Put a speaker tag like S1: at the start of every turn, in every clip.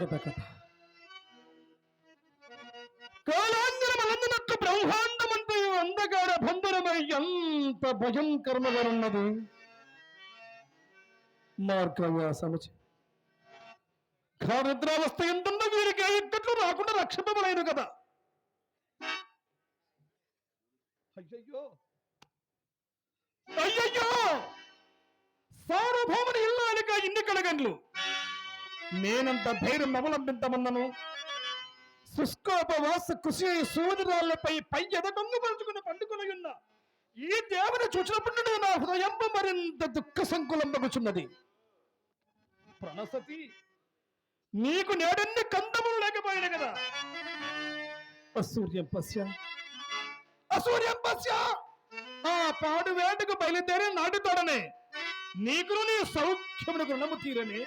S1: కథ కథ కాలాంతరమనందునట్టు బ్రహ్మాండమంతా అంధకార బంధనమై ఎంత భయంకరముగా ఉన్నది మార్గవ్యాసముచి కానిద్రావస్థ ఎంతున్న వీరికి ఇక్కట్లు రాకుండా రక్షింపబడైన కదా అయ్యయ్యో అయ్యయ్యో సార్వభౌముని ఇల్లాలిక ఇన్ని కడగండ్లు నేనంత ధైర్యం అవలంబింతమన్నను శుష్కోపవాస కృషి సూర్యురాళ్ళపై పై ఎదగొంగు పలుచుకుని పండుకొని ఉన్న ఈ దేవుని చూసినప్పుడు నా హృదయం మరింత దుఃఖ సంకులంబగుచున్నది ప్రణసతి నీకు నేడన్ని కందములు లేకపోయిన కదా. అసూర్యం పశ్య. అసూర్యం పశ్య. ఆ పాడు వేటకు బయలుదేరి నాటుతాడనే. నీకును నీ సౌఖ్యమునకు రుణము తీరని.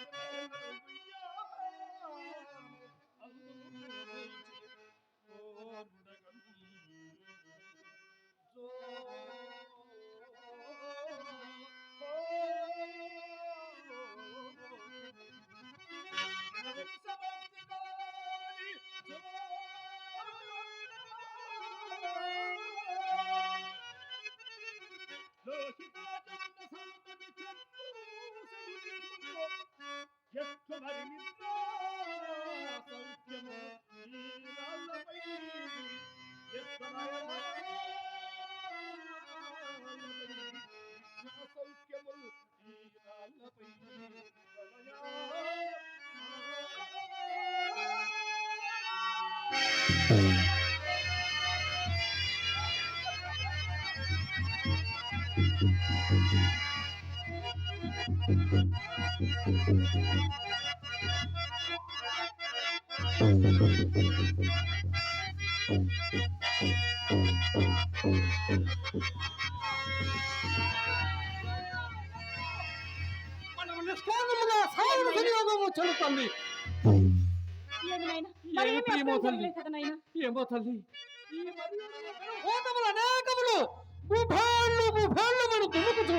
S1: Thank you. దుష్టహీనమిదివి తండ్రి. అడుగులు నిలబడనీయక, అడుగులు నిలబడనీయక, చెల్లుతుంది
S2: ఏమో
S1: తల్లి. ఏమో తల్లి అనేకములు మనం దుమ్ముకుతూ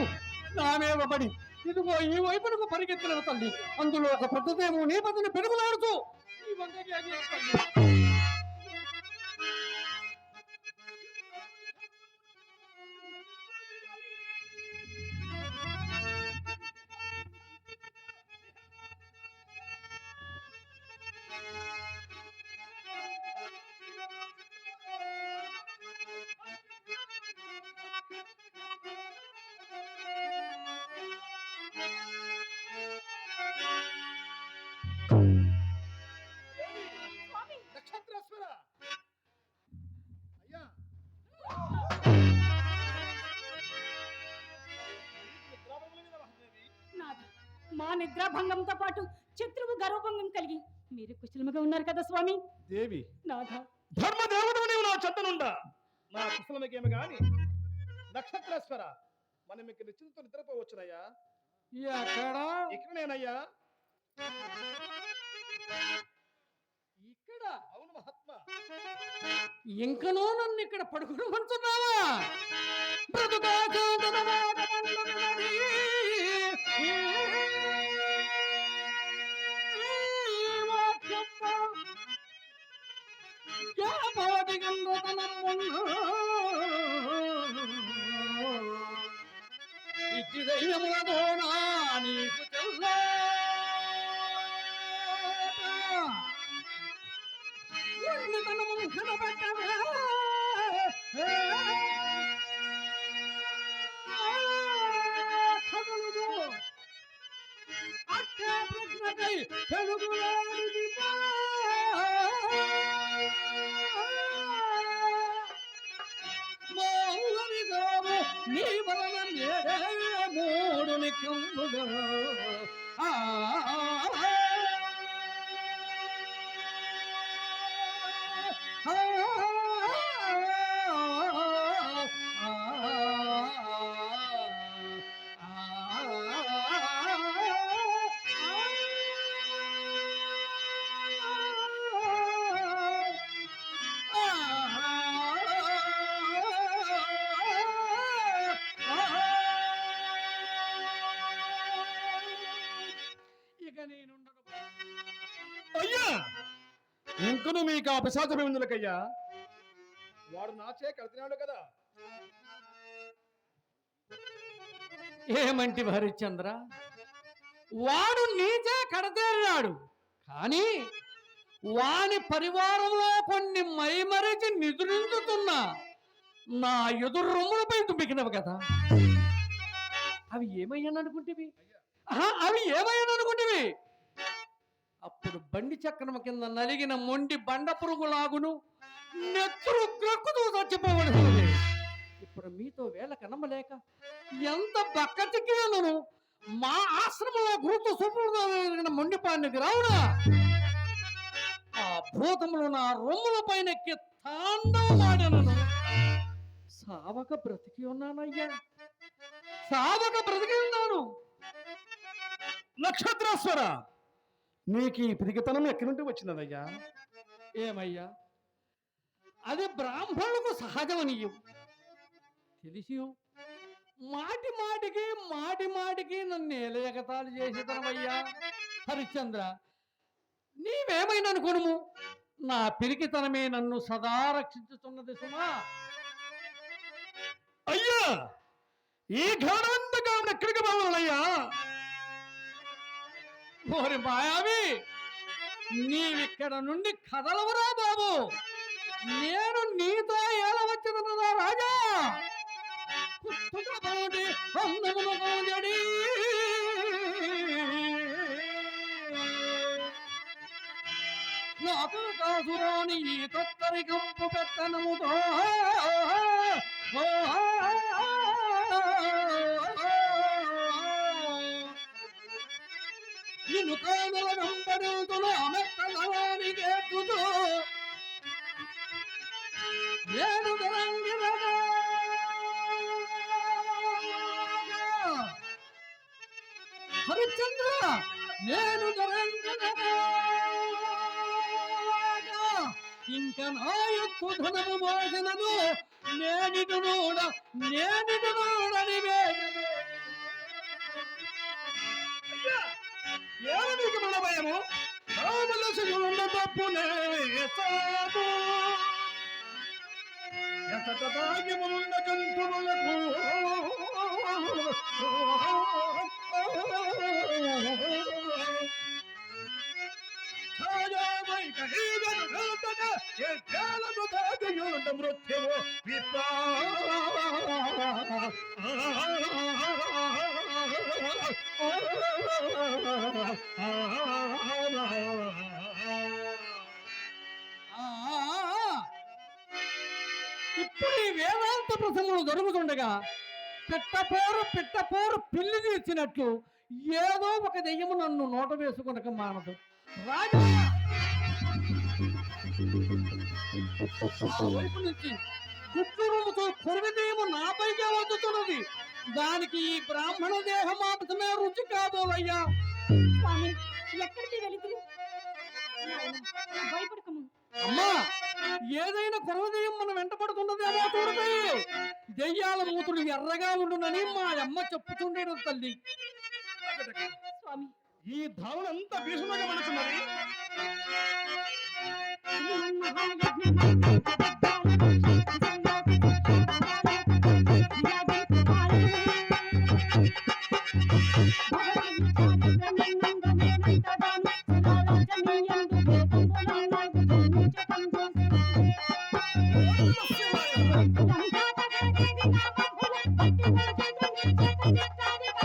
S1: నామేవ పడి ఇదిగో ఈ వైపునకు పరిగెత్తిన తల్లి అందులో ఒక పెద్దదేమో నేపథ్యం పదని పెరుగులాడుతూ ఈ వందకి అది తల్లి.
S2: స్వామి, మా నిద్రాభంగంతో పాటు శత్రువు గర్వభంగం కలిగి మీరు కుశలముగా ఉన్నారు కదా స్వామి?
S1: దేవి.
S2: నాథ.
S1: ధర్మదేవతవు నీవు నా చెత్తనుండా. నా కుశలమకేమి గాని నక్షత్రేశ్వర మనం ఇక్కడ నిశ్చింతతో నిద్రపోవచ్చునయ్యా.
S3: ఎక్కడ
S1: ఇక్కడనేనయ్యా.
S3: ఇక్కడ?
S1: అవును మహాత్మా.
S3: ఇంకనూ నన్ను ఇక్కడ పడుకోమంటున్నావా బ్రతుకాచాదన మాట మండలమది. ఈ వాక్యమ్మ నీకు తెల్లా ఉన్నతనమును
S1: ఇంకను మీకు ఆ పిశాచం ఎందులకయ్యా వాడు నాచే కలిసినాడు కదా.
S3: ఏమంటి హరిశ్చంద్ర వాడు నీచే కడతేరినాడు. కానీ వాని పరివారంలో కొన్ని మైమరిచి నిద్రించుతున్నా నా ఎదురు రొమ్ములపై దుమ్మికినవి కదా అవి ఏమయ్యాను అనుకుంటేవి అవి ఏమయ్యాను అనుకుంటేవి అప్పుడు బండి చక్రం కింద నలిగిన మొండి బండ పురుగు లాగును నెత్తురు గ్రక్కుతూ చచ్చిపోవలసింది ఇప్పుడు మీతో వేళ కనమలేక ఎంత బక్కచిక్కినను మా ఆశ్రమంలో గురుతు సుపూర్ణ మొండిపానికి రావునా? ఆ భూతములు నా రొమ్ముల పైన ఎక్కి తాండవమాడను సావక బ్రతికి ఉన్నానయ్యా. సావక బ్రతికి ఉన్నాను.
S1: నక్షత్రేశ్వర నీకు ఈ పిరిగితనం ఎక్కడి నుండి వచ్చినదయ్యా
S3: ఏమయ్యా? అది బ్రాహ్మణులకు సహజమనియం. తెలిసి మాటి మాటికి మాటి మాటికి నన్ను ఎలయగతాలు చేసేతనమయ్యా హరిశ్చంద్ర నీవేమైనా అనుకోను నా పిరికితనమే నన్ను సదా రక్షించుతున్నది సుమా.
S1: అయ్యా! ఈ ఘానాంతకం ఎక్కడికి పోవాలయ్యా?
S3: ఓరి మాయావి నీవిక్కడ నుండి కదలవరా బాబు. నేను నీతో ఏలవచ్చదన్నదా రాజా? పుట్టుకతోటి అందమున కోజడి నాకు కాసురాని ఈ తొత్తరికంపు పెత్తనముతో. నిన్ను కాదల వెంబడుతులు అమెత్తలవానికి ఎత్తుతూ నేను తెలంగినగా హరిశ్చంద్ర నేను తెలంగినగా ఇంక నా యొక్క ధనము మోసనను నేనిటు నూడ నేనిటు నూడని వేగమే
S1: ఏమి నీకు మన భయము కావలసిన తప్పునే చాపు ఎతట భాగ్యమున్న జంతువులకు. మృత్యువు విప్పా
S3: ప్రసంగం జరుగుతుండగా పిట్టపోరు పిట్టపోరు పిల్లి తీర్చినట్లు ఏదో ఒక దెయ్యము నన్ను నోట వేసుకునక మానదు. నుంచి కుట్టురుముతో నాపైకే వద్దుతున్నది దానికి ఈ బ్రాహ్మణ దేహ మాంసమే రుచి
S4: ఎక్కడికి వెళుతురు? భయపడకము
S3: అమ్మా ఏదైనా కొరవదయం మనం వెంటపడుతున్నదేమో చూడతాయి దెయ్యాల మూతులు ఎర్రగా ఉండునని మా అమ్మ చెప్పుతుండేది తల్లి.
S4: స్వామి.
S1: ఈ ధావణ అంతా భీషణంగా మనచున్నది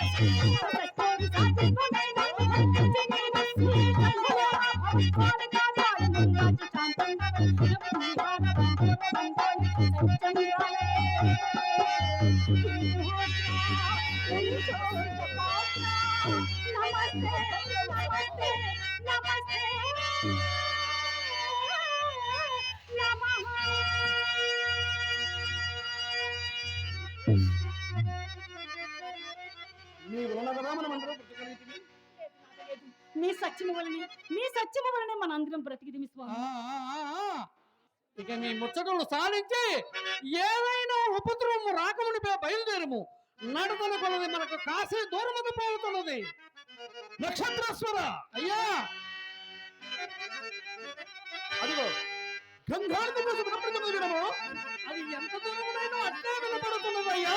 S4: Thank you.
S1: ఇక నీ ముచ్చటలు సాధించి ఏదైనా ఉపద్రవము రాకమునిపై బయలుదేరము. నడతల కొలది మనకు కాసే దూరముకు పోతున్నది.
S4: నక్షత్రేశ్వర!
S1: అయ్యా!
S4: అదిగో గంగారతి కోసం వినపడుతున్నది వినము
S1: అది ఎంత దూరమునైనా అట్లే వినపడుతున్నది అయ్యా!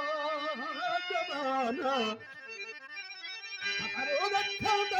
S1: హరిశ్చంద్ర,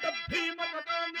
S4: ఆ, అత భీమ కథాన్ని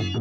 S1: ఓం